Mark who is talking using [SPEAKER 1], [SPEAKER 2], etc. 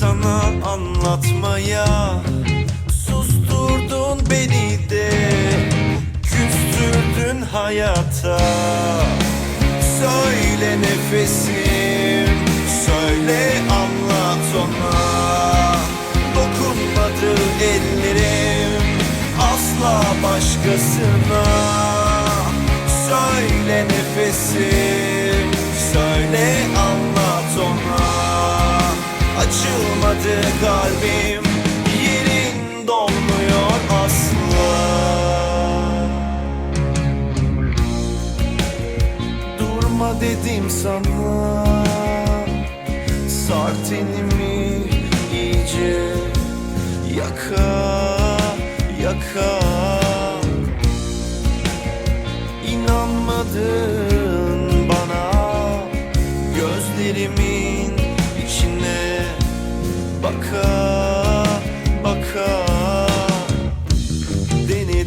[SPEAKER 1] Sana anlatmaya Susturdun beni de Küstürdün hayata. Söyle nefesim Söyle anlat ona. Dokunmadı ellerim Asla başkasına Açılmadı kalbim Yerin dolmuyor asla. Durma dedim sana Sar tenimi iyice Yaka yaka. İnanmadın bana Gözlerimin